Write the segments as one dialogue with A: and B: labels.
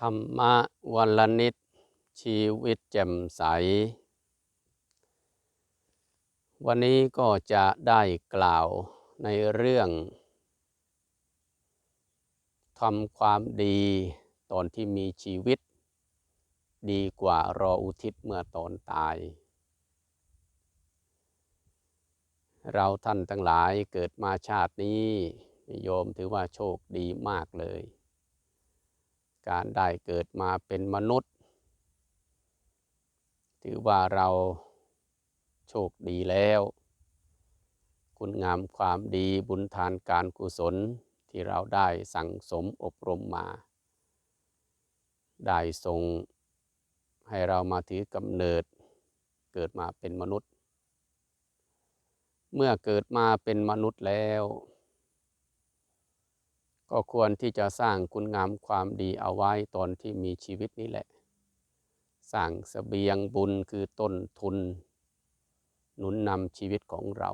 A: ธรรมะวันละนิดชีวิตแจ่มใส วันนี้ก็จะได้กล่าวในเรื่องทำความดีตอนที่มีชีวิต ดีกว่ารออุทิศเมื่อตอนตาย เราท่านทั้งหลายเกิดมาชาตินี้โยมถือว่าโชคดีมากเลย การได้เกิดมาเป็นมนุษย์ ถือว่าเราโชคดีแล้ว คุณงามความดีบุญทานการกุศลที่เราได้สั่งสมอบรมมา ได้ทรงให้เรามาถือกำเนิดเกิดมาเป็นมนุษย์ เมื่อเกิดมาเป็นมนุษย์แล้ว ก็ควรที่จะสร้างคุณงามความดีเอาไว้ตอนที่มีชีวิตนี้แหละ สร้างสเสบียงบุญคือต้นทุน หนุนนำชีวิตของเรา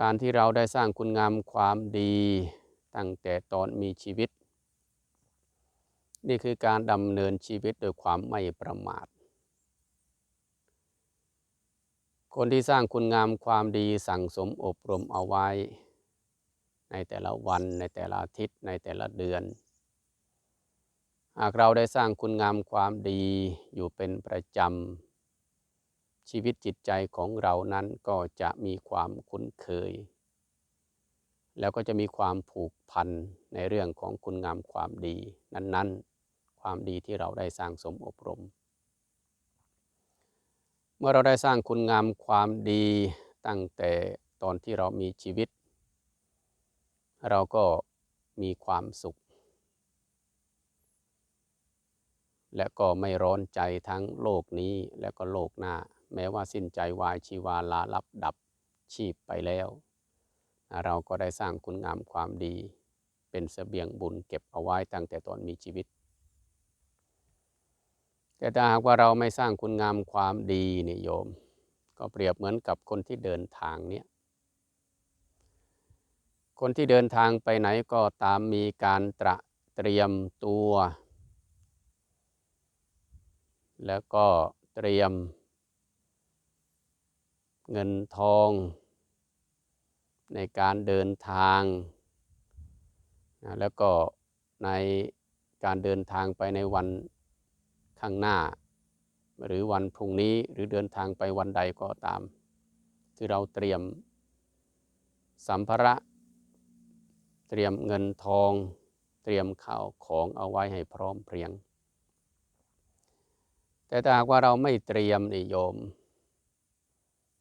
A: การที่เราได้สร้างคุณงามความดีตั้งแต่ตอนมีชีวิต นี่คือการดำเนินชีวิตโดยความไม่ประมาท คนที่สร้างคุณงามความดีสั่งสมอบรมเอาไว้ ในแต่ละวันในแต่ละอาทิตย์ในแต่ละเดือน หากเราได้สร้างคุณงามความดีอยู่เป็นประจำ ชีวิตจิตใจของเรานั้นก็จะมีความคุ้นเคย แล้วก็จะมีความผูกพันในเรื่องของคุณงามความดีนั้นๆ ความดีที่เราได้สร้างสมอบรม เมื่อเราได้สร้างคุณงามความดีตั้งแต่ตอนที่เรามีชีวิต เราก็มีความสุข และก็ไม่ร้อนใจทั้งโลกนี้และก็โลกหน้า แม้ว่าสิ้นใจวายชีวาลาลับดับชีพไปแล้ว เราก็ได้สร้างคุณงามความดี เป็นเสบียงบุญเก็บเอาไว้ตั้งแต่ตอนมีชีวิต แต่ถ้าหากว่าเราไม่สร้างคุณงามความดีนี่โยม ก็เปรียบเหมือนกับคนที่เดินทางเนี่ย คนที่เดินทางไปไหนก็ตามมีการตระเตรียมตัว แล้วก็เตรียม เงินทอง ในการเดินทาง แล้วก็ในการเดินทางไปในวันข้างหน้า หรือวันพรุ่งนี้หรือเดินทางไปวันใดก็ตาม ที่เราเตรียมสัมภาระ เตรียมเงินทอง เตรียมข่าวของเอาไว้ให้พร้อมเพรียง แต่ถ้าหากว่าเราไม่เตรียมนิยม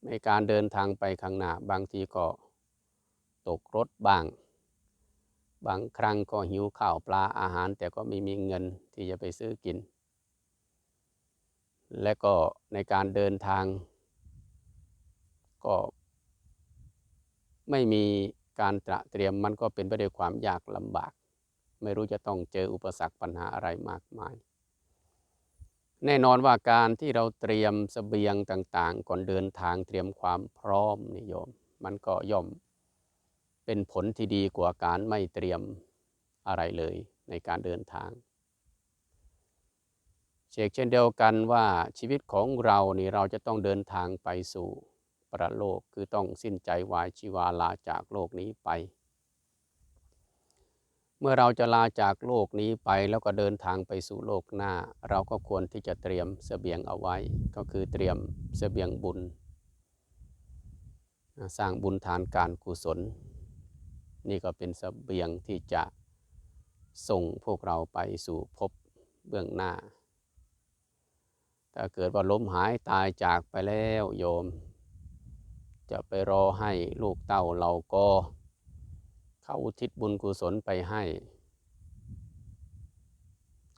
A: ในการเดินทางไปข้างหน้าบางทีก็ตกรถบ้าง บางครั้งก็หิวข้าวปลาอาหาร แต่ก็ไม่มีเงินที่จะไปซื้อกิน และก็ในการเดินทางก็ไม่มี การตระเตรียมมันก็เป็นไปด้วยความยากลำบาก ไม่รู้จะต้องเจออุปสรรคปัญหาอะไรมากมาย แน่นอนว่าการที่เราเตรียมสเสบียงต่างๆ ก่อนเดินทางเตรียมความพร้อมนิยม มันก็ย่อมเป็นผลที่ดีกว่าการไม่เตรียมอะไรเลยในการเดินทางเชกเช่นเดียวกันว่าชีวิตของเรานี่เราจะต้องเดินทางไปสู่ ประโลกคือต้องสิ้นใจวายชีวาลาจากโลกนี้ไป เมื่อเราจะลาจากโลกนี้ไปแล้วก็เดินทางไปสู่โลกหน้า เราก็ควรที่จะเตรียมเสบียงเอาไว้ ก็คือเตรียมเสบียงบุญ สร้างบุญทานการกุศล นี่ก็เป็นเสบียงที่จะส่งพวกเราไปสู่พบเบื้องหน้าถ้าเกิดว่าล้มหายตายจากไปแล้วโยม จะไปรอให้ลูกเต้าเราก็เข้าอุทิศบุญกุศลไปให้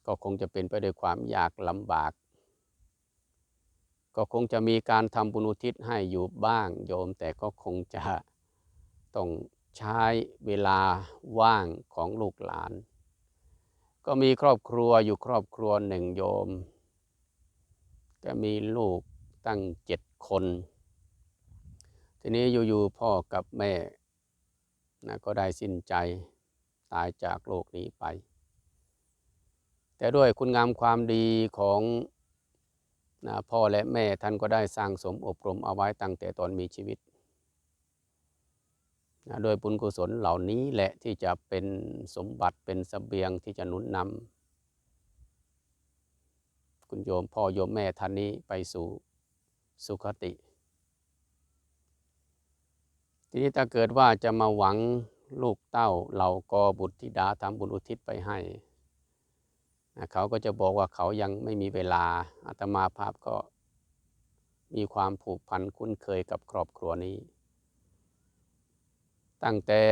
A: ก็คงจะเป็นไปด้วยความยากลำบาก ก็คงจะมีการทำบุญอุทิศให้อยู่บ้างโยม แต่ก็คงจะต้องใช้เวลาว่างของลูกหลาน ก็มีครอบครัวอยู่ครอบครัวหนึ่งโยม ก็มีลูกตั้งเจ็ดคน ทีนี้อยู่ๆพ่อกับแม่นะก็ได้สิ้นใจตายจากโลกนี้ไป แต่ด้วยคุณงามความดีของนะพ่อและแม่ท่านก็ได้สร้างสมอบรมเอาไว้ตั้งแต่ตอนมีชีวิตนะโดยบุญกุศลเหล่านี้แหละที่จะเป็นสมบัติเป็นสเสบียงที่จะหนุนนำคุณโยมพ่อโยมแม่ท่านนี้ไปสู่สุคติ ทีนี้ถ้าเกิดว่าจะมาหวังลูกเต้าเหล่ากอบุตรธิดาทำบุญอุทิศไปให้เขาก็จะบอกว่าเขายังไม่มีเวลาอาตมาภาพก็มีความผูกพันคุ้นเคยกับครอบครัวนี้ ตั้งแต่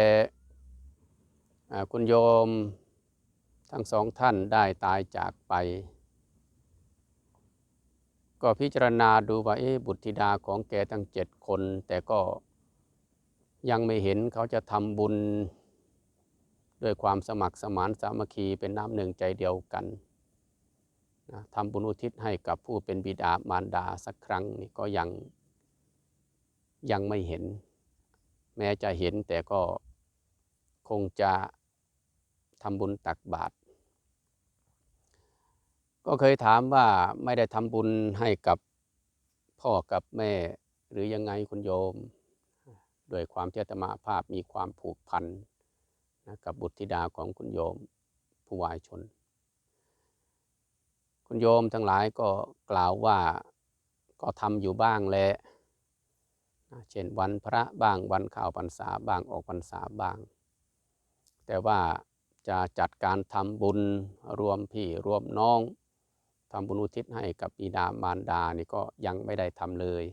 A: คุณโยมทั้งสองท่านได้ตายจากไป ก็พิจารณาดูว่าเอ๊บุตรธิดาของแกทั้งเจ็ดคน แต่ก็ ยังไม่เห็นเขาจะทำบุญ ด้วยความสมัครสมานสามัคคีเป็นน้ำหนึ่งใจเดียวกันนะทำบุญอุทิศให้กับผู้เป็นบิดามารดาสักครั้งนี่ก็ยังยังไม่เห็น แม้จะเห็นแต่ก็คงจะทำบุญตักบาตรก็เคยถามว่าไม่ได้ทำบุญให้กับพ่อกับแม่หรือยังไงคุณโยม โดยความเจตมาภาพมีความผูกพันนะกับบุตรธิดาของคุณโยมผู้วายชน คุณโยมทั้งหลายก็กล่าวว่าก็ทำอยู่บ้างแหละเช่นวันพระบ้างวันข่าวพรรษาบ้างออกพรรษาบ้าง แต่ว่าจะจัดการทำบุญรวมพี่รวมน้องทำบุญอุทิศให้กับบิดามารดานี่ก็ยังไม่ได้ทำเลย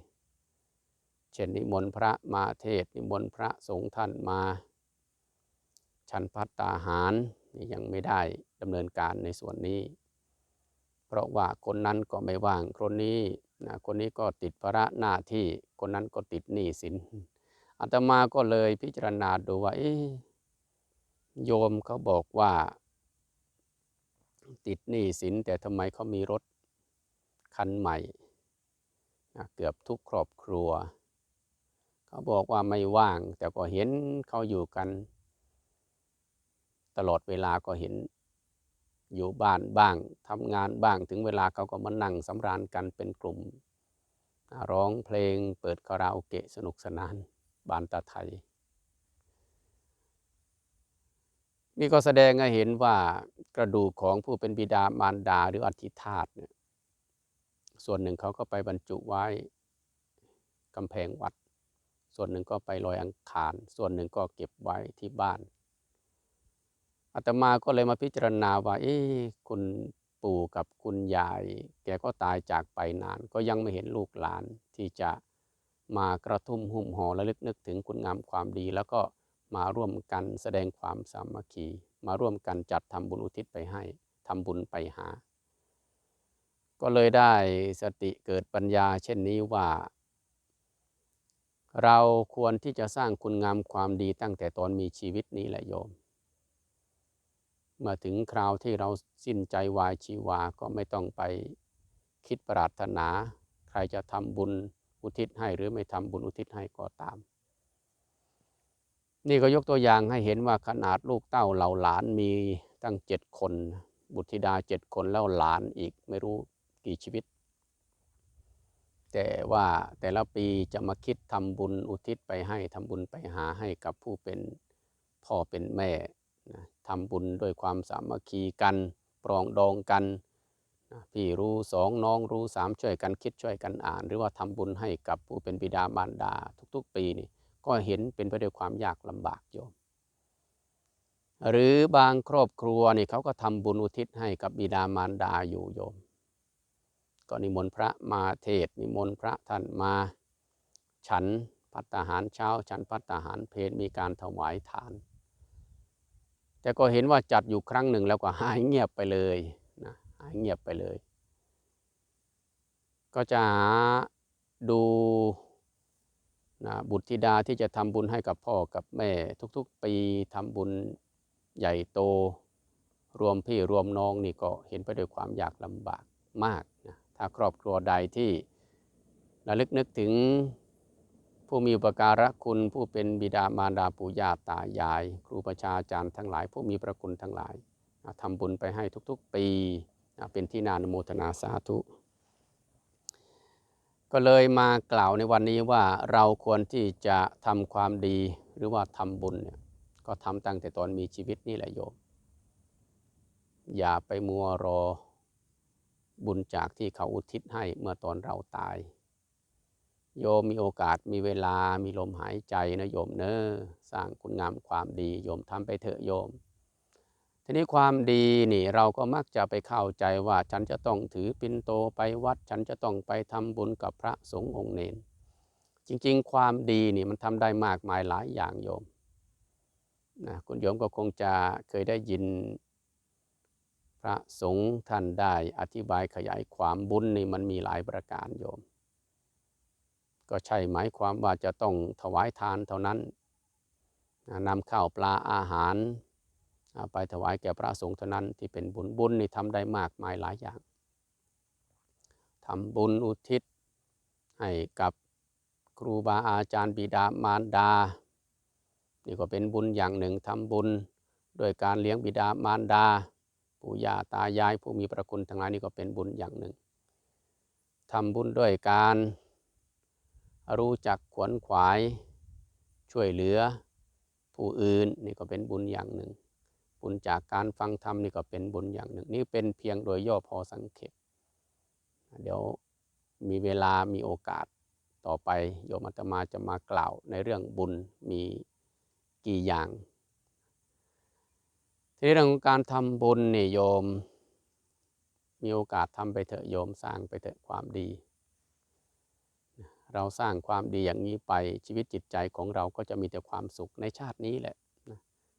A: เช่นนิมนต์พระมาเทศนิมนต์พระสงฆ์ท่านมา ฉันพัตตาหารนี่ยังไม่ได้ดำเนินการในส่วนนี้ เพราะว่าคนนั้นก็ไม่ว่างคนนี้นะคนนี้ก็ติดภาระหน้าที่คนนั้นก็ติดหนี้สินอาตมาก็เลยพิจารณาดูว่าโยมเขาบอกว่า ติดหนี้สินแต่ทำไมเขามีรถคันใหม่นะเกือบทุกครอบครัว เขาบอกว่าไม่ว่าง แต่ก็เห็นเขาอยู่กัน ตลอดเวลาก็เห็นอยู่บ้านบ้างทำงานบ้างถึงเวลาเขาก็มานั่งสำราญกันเป็นกลุ่ม ร้องเพลงเปิดคาราโอเกะสนุกสนาน บานตาไทย นี่ก็แสดงให้เห็นว่ากระดูกของผู้เป็นบิดามารดาหรืออธิธาตเนี่ยส่วนหนึ่งเขาก็ไปบรรจุไว้กำแพงวัด ส่วนหนึ่งก็ไปลอยอังคาร ส่วนหนึ่งก็เก็บไว้ที่บ้านอาตมาก็เลยมาพิจารณาว่า เอ๊คุณปู่กับคุณยาย แกก็ตายจากไปนาน ก็ยังไม่เห็นลูกหลานที่จะมากระทุ่มหุ่มห่อและลึกนึกถึงคุณงามความดี แล้วก็มาร่วมกันแสดงความสามัคคี มาร่วมกันจัดทำบุญอุทิศไปให้ทำบุญไปหา ก็เลยได้สติเกิดปัญญา เช่นนี้ว่า เราควรที่จะสร้างคุณงามความดีตั้งแต่ตอนมีชีวิตนี้แหละโยม เมื่อถึงคราวที่เราสิ้นใจวายชีวาก็ไม่ต้องไปคิดปรารถนา ใครจะทำบุญอุทิศให้หรือไม่ทำบุญอุทิศให้ก็ตาม นี่ก็ยกตัวอย่างให้เห็นว่าขนาดลูกเต้าเหล่าหลานมีตั้งเจ็ดคน บุตรธิดาเจ็ดคนแล้วหลานอีกไม่รู้กี่ชีวิต แต่ว่าแต่ละปีจะมาคิดทำบุญอุทิศไปให้ทำบุญไปหาให้กับผู้เป็นพ่อเป็นแม่นะทำบุญด้วยความสามัคคีกัน ปรองดองกันนะพี่รู้สองน้องรู้สามช่วยกันคิดช่วยกันอ่าน หรือว่าทำบุญให้กับผู้เป็นบิดามารดาทุกๆ ปีนี่ก็เห็นเป็นไปด้วยความยากลำบากโยม หรือบางครอบครัวนี่เขาก็ทำบุญอุทิศให้กับบิดามารดาอยู่โยม ก็นิมนต์พระมาเทศนิมนต์พระท่านมา ฉันพัตหารเช้า ฉันพัตหารเพลมีการถวายทาน แต่ก็เห็นว่าจัดอยู่ครั้งหนึ่งแล้วก็หายเงียบไปเลยนะหายเงียบไปเลย ก็จะหาดูนะบุตรธิดาที่จะทำบุญให้กับพ่อกับแม่ ทุกๆ ปีทำบุญใหญ่โต รวมพี่รวมน้องนี่ก็เห็นไปด้วยความยากลำบากมากนะ ถ้าครอบครัวใดที่ระลึกนึกถึงผู้มีอุปการะคุณผู้เป็นบิดามารดาปู่ย่าตายาย ครูประชาจารย์ทั้งหลาย ผู้มีพระคุณทั้งหลายนะทำบุญไปให้ทุกๆ ปีเป็นที่นานโมทนาสาธุ ก็เลยมากล่าวในวันนี้ว่าเราควรที่จะทำความดีหรือว่าทำบุญเนี่ยก็ทำตั้งแต่ตอนมีชีวิตนี่แหละโยม อย่าไปมัวรอ บุญจากที่เขาอุทิศให้เมื่อตอนเราตาย โยมมีโอกาสมีเวลามีลมหายใจนะโยมเนอะสร้างคุณงามความดีโยมทำไปเถอะโยม ทีนี้ความดีนี่เราก็มักจะไปเข้าใจว่าฉันจะต้องถือปินโตไปวัด ฉันจะต้องไปทำบุญกับพระสงฆ์องค์เนนจริงๆ ความดีนี่มันทำได้มากมายหลายอย่างโยมนะคุณโยมก็คงจะเคยได้ยิน พระสงฆ์ท่านได้อธิบายขยายความบุญนี่มันมีหลายประการโยม ก็ใช่หมายความว่าจะต้องถวายทานเท่านั้นนำข้าวปลาอาหารไปถวายแก่พระสงฆ์เท่านั้นที่เป็นบุญบุญนี่ทำได้มากมายหลายอย่างทำบุญอุทิศให้กับครูบาอาจารย์บิดามารดา นี่ก็เป็นบุญอย่างหนึ่งทำบุญโดยการเลี้ยงบิดามารดา ปู่ย่าตายายผู้มีพระคุณทั้งหลายนี่ก็เป็นบุญอย่างหนึ่งทำบุญด้วยการรู้จักขวนขวาย ช่วยเหลือผู้อื่นนี่ก็เป็นบุญอย่างหนึ่ง บุญจากการฟังธรรมนี่ก็เป็นบุญอย่างหนึ่ง นี่เป็นเพียงโดยย่อพอสังเขปเดี๋ยวมีเวลามีโอกาสต่อไปโยมอาตมาจะมากล่าวในเรื่องบุญมีกี่อย่าง ทีนี้เรื่องของการทำบุญนี่โยม มีโอกาสทำไปเถอะโยมสร้างไปเถอะความดี เราสร้างความดีอย่างนี้ไปชีวิตจิตใจของเราก็จะมีแต่ความสุขในชาตินี้แหละ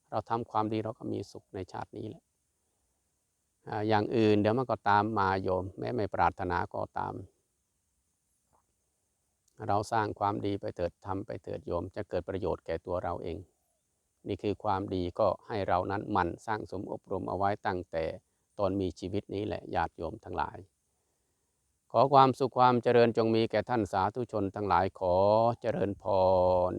A: เราทำความดีเราก็มีสุขในชาตินี้แหละอ่าอย่างอื่นเดี๋ยวมันก็ตามมาโยม แม้ไม่ปรารถนาก็ตาม เราสร้างความดีไปเถิดทำไปเถิดโยม จะเกิดประโยชน์แก่ตัวเราเอง นี่คือความดีก็ให้เรานั้นหมันสร้างสมอบรมเอาไว้ตั้งแต่ตอนมีชีวิตนี้แหละญาติโยมทั้งหลาย ขอความสุขความเจริญจงมีแก่ท่านสาธุชนทั้งหลายขอเจริญพร